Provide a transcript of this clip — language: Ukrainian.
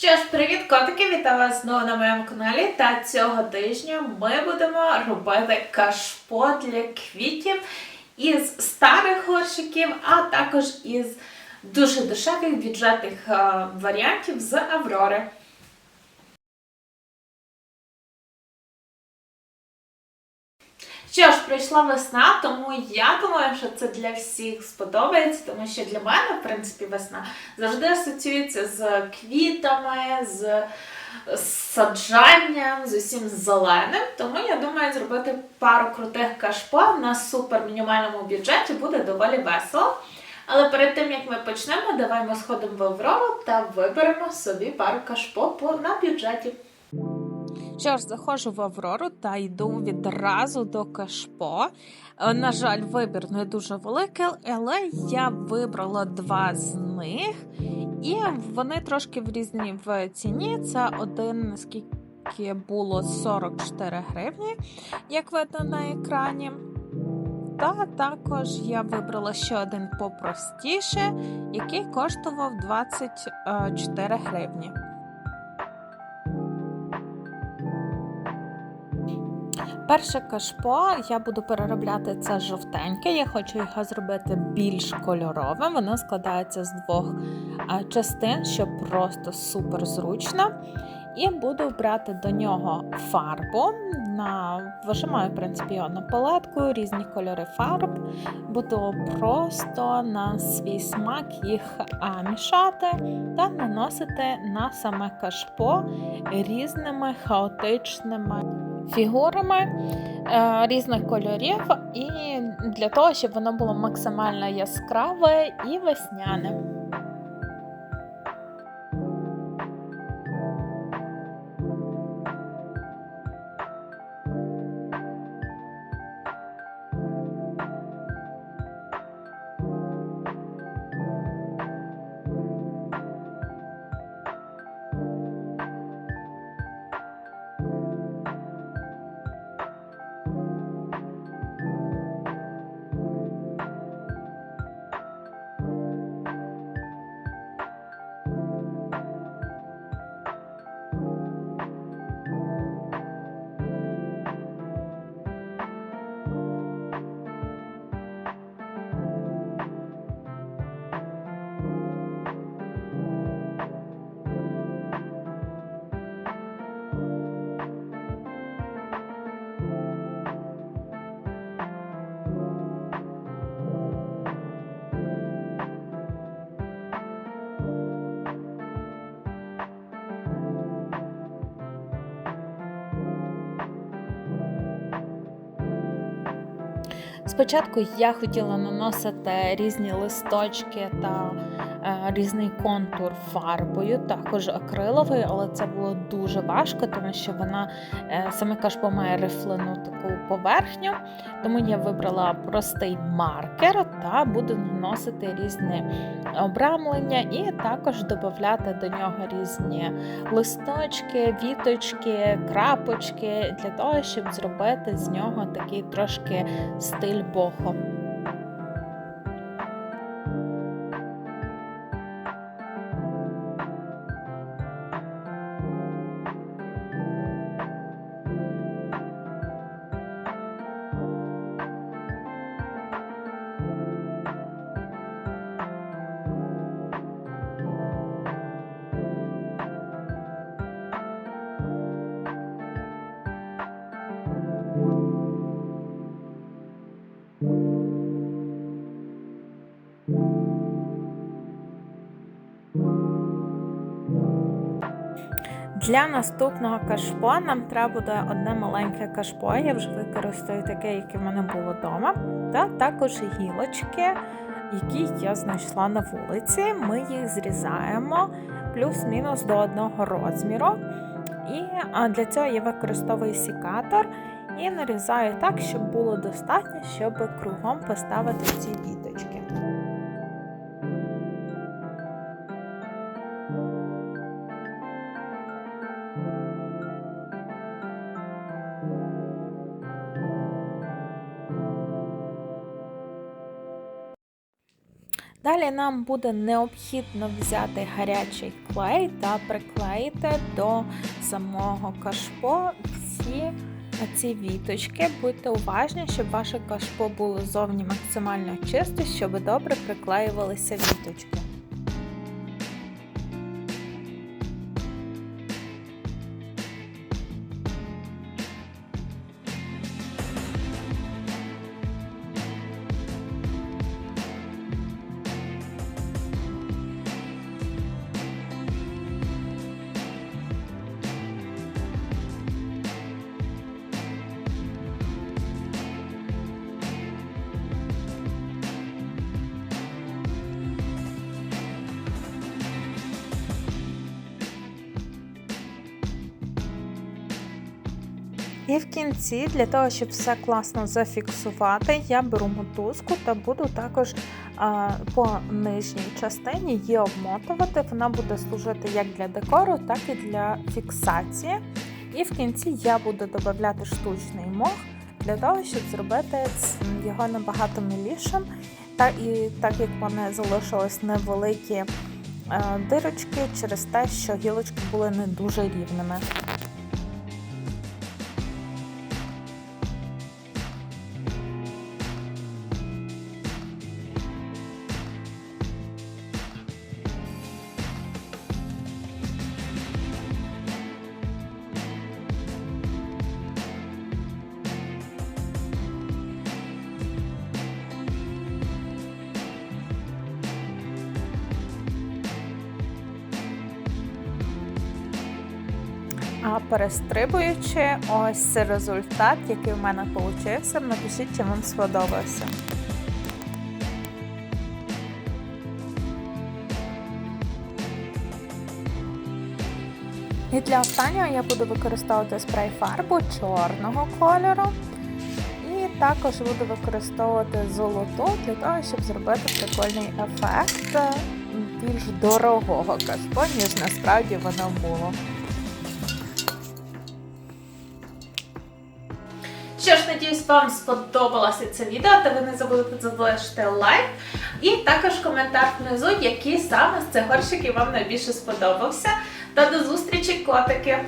Що привіт, котики! Вітаю вас знову на моєму каналі. Та цього тижня ми будемо робити кашпо для квітів із старих горщиків, а також із дуже дешевих бюджетних е, варіантів з Аврори. Що ж, прийшла весна, тому я думаю, що це для всіх сподобається, тому що для мене, в принципі, весна завжди асоціюється з квітами, з саджанням, з усім зеленим. Тому я думаю, зробити пару крутих кашпо на супер мінімальному бюджеті буде доволі весело. Але перед тим як ми почнемо, давай ми сходимо в Аврору та виберемо собі пару кашпо на бюджеті. Що ж, заходжу в Аврору та йду відразу до кашпо. Е, На жаль, вибір не дуже великий, але я вибрала два з них, і вони трошки врізні в ціні. Це один, наскільки було 44 гривні, як видно на екрані. Та також я вибрала ще один попростіше, який коштував 24 гривні. Перше кашпо я буду переробляти це жовтеньке. Я хочу його зробити більш кольоровим. Воно складається з двох частин, що просто супер зручно. І буду брати до нього фарбу. На вижимаю, в принципі, його на палетку, різні кольори фарб. Буду просто на свій смак їх мішати та наносити на саме кашпо різними хаотичними фігурами е, різних кольорів, і для того, щоб воно було максимально яскраве і весняне. Спочатку я хотіла наносити різні листочки та різний контур фарбою, також акриловою, але це було дуже важко, тому що вона е, саме кашпо має рифлену таку поверхню. Тому я вибрала простий маркер та буду наносити різні обрамлення і також додати до нього різні листочки, віточки, крапочки для того, щоб зробити з нього такий трошки стиль бохо. Для наступного кашпо нам треба буде одне маленьке кашпо. Я вже використаю таке, яке в мене було вдома. Та також гілочки, які я знайшла на вулиці. Ми їх зрізаємо плюс-мінус до одного розміру. І для цього я використовую сікатор і нарізаю так, щоб було достатньо, щоб кругом поставити ці віточки. Далі нам буде необхідно взяти гарячий клей та приклеїти до самого кашпо всі ці віточки. Будьте уважні, щоб ваше кашпо було зовні максимально чисте, щоб добре приклеювалися віточки. І в кінці, для того, щоб все класно зафіксувати, я беру мотузку та буду також по нижній частині її обмотувати. Вона буде служити як для декору, так і для фіксації. І в кінці я буду додавати штучний мох для того, щоб зробити його набагато мілішим. Та і так як в мене залишились невеликі е, дирочки через те, що гілочки були не дуже рівними. А перестрибуючи, ось результат, який в мене вийшов. Напишіть, чи вам сподобався. І для останнього я буду використовувати спрей фарбу чорного кольору. І також буду використовувати золоту для того, щоб зробити прикольний ефект більш дорогого кашпо, ніж насправді воно було. Надіюсь, вам сподобалося це відео, та ви не забудете залишити лайк. І також коментар внизу, який саме з цих горщиків вам найбільше сподобався. Та до зустрічі, котики!